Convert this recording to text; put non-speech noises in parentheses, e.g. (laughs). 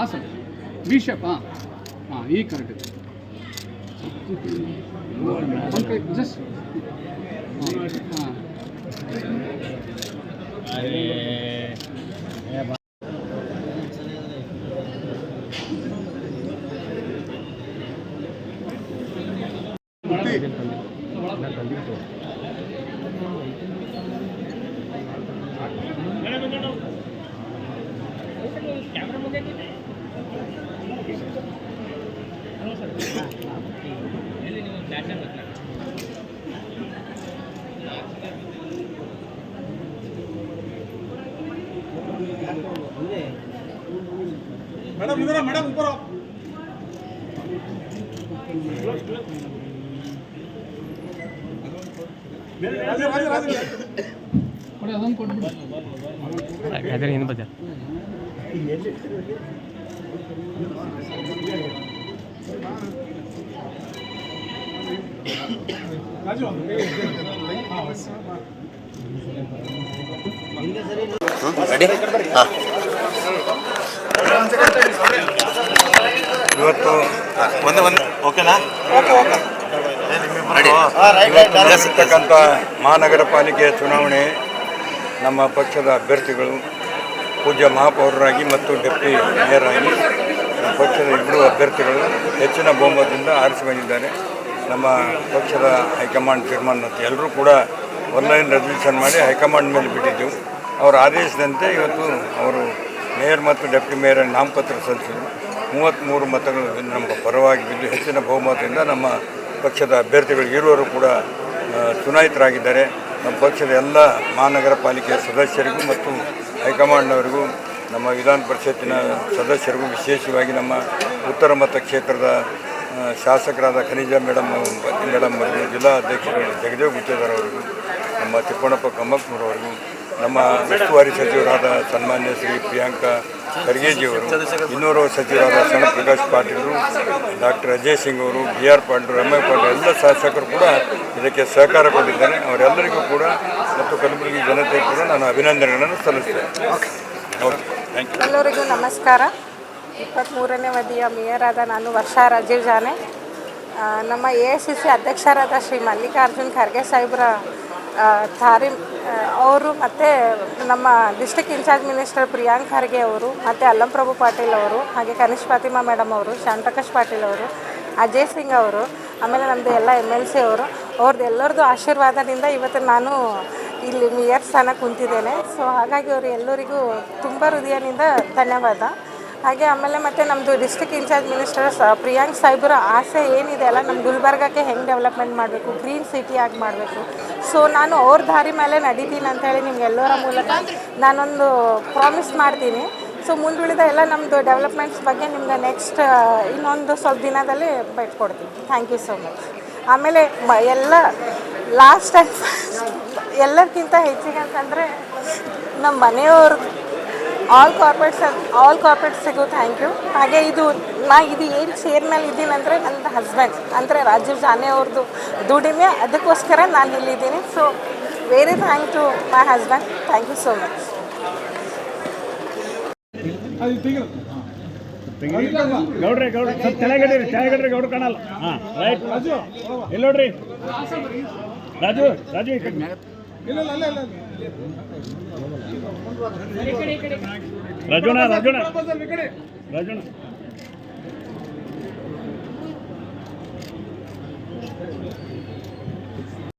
ಹಾಂ sir B ಹಾಂ ಹಾಂ ಈ ಕರೆಕ್ಟ್ ಇದೆ ಜಸ್ಟ್ ಹಾಂ ಕ್ಯಾಮ್ರಾ ಮುಂದೆ ಮೇಡಮ್ ಇವರ ಮೇಡಮ್ ಉಬ್ಬರ ಅದೊಂದು ಕೊಡ್ಬಿಡಿ. ಏನು ಬಜಾರ್? ಇವತ್ತು ಒಂದು ಒಂದು ಓಕೆನಾ? ನಡೆಸಿರ್ತಕ್ಕಂಥ ಮಹಾನಗರ ಪಾಲಿಕೆಯ ಚುನಾವಣೆ ನಮ್ಮ ಪಕ್ಷದ ಅಭ್ಯರ್ಥಿಗಳು ಪೂಜ್ಯ ಮಹಾಪೌರರಾಗಿ ಮತ್ತು ಡೆಪ್ಟಿ ಮೇಯರ್ ಆಗಿ ಪಕ್ಷದ ಇಬ್ಬರು ಅಭ್ಯರ್ಥಿಗಳು ಹೆಚ್ಚಿನ ಬಹುಮತದಿಂದ ಆರಿಸಿ ಬಂದಿದ್ದಾರೆ ನಮ್ಮ ಪಕ್ಷದ ಹೈಕಮಾಂಡ್ ತೀರ್ಮಾನ ಅಂತ ಎಲ್ಲರೂ ಕೂಡ ಆನ್ಲೈನ್ ರೆಸಲ್ಯೂಷನ್ ಮಾಡಿ ಹೈಕಮಾಂಡ್ ಮೇಲೆ ಬಿಟ್ಟಿದ್ದೆವು ಅವರ ಆದೇಶದಂತೆ ಇವತ್ತು ಅವರು ಮೇಯರ್ ಮತ್ತು ಡೆಪ್ಟಿ ಮೇಯರ್ ನಾಮಪತ್ರ ಸಲ್ಲಿಸಿದರು. ಮೂವತ್ತ್ಮೂರು ಮತಗಳು ನಮ್ಮ ಪರವಾಗಿ ಬಿದ್ದು ಹೆಚ್ಚಿನ ಬಹುಮತದಿಂದ ನಮ್ಮ ಪಕ್ಷದ ಅಭ್ಯರ್ಥಿಗಳು ಇರುವರು ಕೂಡ ಚುನಾಯಿತರಾಗಿದ್ದಾರೆ. ನಮ್ಮ ಪಕ್ಷದ ಎಲ್ಲ ಮಹಾನಗರ ಪಾಲಿಕೆಯ ಸದಸ್ಯರಿಗೂ ಮತ್ತು ಹೈಕಮಾಂಡ್ನವರಿಗೂ, ನಮ್ಮ ವಿಧಾನ ಪರಿಷತ್ತಿನ ಸದಸ್ಯರಿಗೂ ವಿಶೇಷವಾಗಿ ನಮ್ಮ ಉತ್ತರ ಮತಕ್ಷೇತ್ರದ ಕ್ಷೇತ್ರದ ಶಾಸಕರಾದ ಖನಿಜ ಮೇಡಮ್ ಮೇಡಮ್ ಅವರಿಗೂ, ಜಿಲ್ಲಾ ಅಧ್ಯಕ್ಷರು ಜಗದೇವ್ ಗುತ್ತೇದಾರ್ ಅವರಿಗೂ, ನಮ್ಮ ತಿಪ್ಪಣ್ಣಪ್ಪ ಕಮ್ಮಪ್ಪನವರಿಗೂ ನಮ್ಮ ಉಸ್ತುವಾರಿ ಸಚಿವರಾದ ಸನ್ಮಾನ್ಯ ಶ್ರೀ ಪ್ರಿಯಾಂಕಾ ಖರ್ಗೆಜಿಯವರು ಇನ್ನೂರು ಸಚಿವರಾದ ಸಣ್ಣ ಪ್ರಕಾಶ್ ಪಾಟೀಲರು ಡಾಕ್ಟರ್ ಅಜಯ್ ಸಿಂಗ್ ಅವರು ಬಿ ಆರ್ ಪಾಟೀಲ್ ರಮೇಶ್ ಪಾಟೀಲ್ ಎಲ್ಲ ಶಾಸಕರು ಕೂಡ ಇದಕ್ಕೆ ಸಹಕಾರ ಕೊಟ್ಟಿದ್ದಾರೆ. ಅವರೆಲ್ಲರಿಗೂ ಕೂಡ ಮತ್ತು ಕಲಬುರಗಿ ಜನತೆ ಕೂಡ ನಾನು ಅಭಿನಂದನೆಗಳನ್ನು ಸಲ್ಲಿಸ್ತೇನೆ. ಓಕೆ ಥ್ಯಾಂಕ್ ಯು ಎಲ್ಲರಿಗೂ ನಮಸ್ಕಾರ. ಇಪ್ಪತ್ತ್ಮೂರನೇ ಅವಧಿಯ ಮೇಯರ್ ಆದ ನಾನು ವರ್ಷಾ ರಾಜೀವ್ ಜಾನೆ. ನಮ್ಮ ಎ ಐ ಸಿ ಸಿ ಅಧ್ಯಕ್ಷರಾದ ಶ್ರೀ ಮಲ್ಲಿಕಾರ್ಜುನ್ ಖರ್ಗೆ ಸಾಹೇಬ್ರ ಧಾರಿ ಅವರು ಮತ್ತು ನಮ್ಮ district incharge minister Priyank Kharge ಅವರು, ಮತ್ತು ಅಲ್ಲಂಪ್ರಭು ಪಾಟೀಲ್ ಅವರು, ಹಾಗೆ ಕನಿಷ್ ಫಾತಿಮಾ ಮೇಡಮ್ ಅವರು ಪ್ರಕಾಶ್ ಪಾಟೀಲ್ ಅವರು, ಅಜಯ್ ಸಿಂಗ್ ಅವರು, ಆಮೇಲೆ ನಮ್ಮದು ಎಲ್ಲ ಎಂ ಎಲ್ ಸಿ ಅವರು ಅವ್ರದ್ದು ಎಲ್ಲರದ್ದು ಆಶೀರ್ವಾದದಿಂದ ಇವತ್ತು ನಾನು ಇಲ್ಲಿ ಮೇಯರ್ ಸ್ಥಾನ ಕುಂತಿದ್ದೇನೆ. ಸೊ ಹಾಗಾಗಿ ಅವರು ಎಲ್ಲರಿಗೂ ತುಂಬ ಹೃದಯದಿಂದ ಧನ್ಯವಾದ. ಹಾಗೆ ಆಮೇಲೆ ಮತ್ತು ನಮ್ಮದು ಡಿಸ್ಟ್ರಿಕ್ಟ್ ಇನ್ಚಾರ್ಜ್ ಮಿನಿಸ್ಟರ್ ಪ್ರಿಯಾಂಕ್ ಸಾಹೇಬ್ರ ಆಸೆ ಏನಿದೆ ಅಲ್ಲ ನಮ್ಮ ಗುಲ್ಬರ್ಗಕ್ಕೆ ಹೆಂಗೆ ಡೆವಲಪ್ಮೆಂಟ್ ಮಾಡಬೇಕು ಗ್ರೀನ್ ಸಿಟಿ ಆಗಿ ಮಾಡಬೇಕು. ಸೊ ನಾನು ಅವ್ರ ದಾರಿ ಮೇಲೆ ನಡೀತೀನಿ ನಿಮ್ಗೆ ಎಲ್ಲರ ಮೂಲಕ ನಾನೊಂದು ಪ್ರಾಮಿಸ್ ಮಾಡ್ತೀನಿ. ಸೊ ಮುಂದುಳಿದ ಎಲ್ಲ ನಮ್ಮದು ಡೆವಲಪ್ಮೆಂಟ್ಸ್ ಬಗ್ಗೆ ನಿಮ್ಗೆ ನೆಕ್ಸ್ಟ್ ಇನ್ನೊಂದು ಸ್ವಲ್ಪ ದಿನದಲ್ಲಿ ಕೊಡ್ತೀನಿ ಥ್ಯಾಂಕ್ ಯು ಸೋ ಮಚ್ ಆಮೇಲೆ ಎಲ್ಲ ಲಾಸ್ಟ್ ಟೈಮ್ (laughs) ಎಲ್ಲಕ್ಕಿಂತ ಹೆಚ್ಚಿಗೆ ಅಂತಂದರೆ ನಮ್ಮ ಮನೆಯವ್ರ ಆಲ್ ಕಾರ್ಪೊರೇಟ್ಸ್ ಆಲ್ ಕಾರ್ಪೊರೇಟ್ಸಿಗೂ ಥ್ಯಾಂಕ್ ಯು ಹಾಗೆ ಇದು ನಾ ಇದು ಏನು ಚೇರ್ ಮೇಲೆ ಇದ್ದೀನಿ ಅಂದರೆ ನನ್ನ ಹಸ್ಬೆಂಡ್ ಅಂದರೆ ರಾಜೀವ್ ಜಾನೆ ಅವ್ರದ್ದು ದುಡಿಮೆ. ಅದಕ್ಕೋಸ್ಕರ ನಾನು ಇಲ್ಲಿದ್ದೀನಿ so very thank to my husband thank you so much ಅದು ತೆಗಿರು ಗೌಡ್ರಿ ಗೌಡ್ರಿ ಸ್ವಲ್ಪ ತೆಳಗಡಿರಿ ತೆಳಗಡ್ರಿ ಗೌಡ್ರು ಕಾಣಲ್ಲ. ಹಾಂ ರೈಟ್ ರಾಜು ಇಲ್ಲಿ ನೋಡ್ರಿ. ರಾಜು ರಾಜು ಇಲ್ಲ ಇಲ್ಲ ಇಲ್ಲ. ಇಲ್ಲ ರಾಜುಣ ರಾಜುಣ ಸರ್ ಈ ಕಡೆ ರಾಜುಣ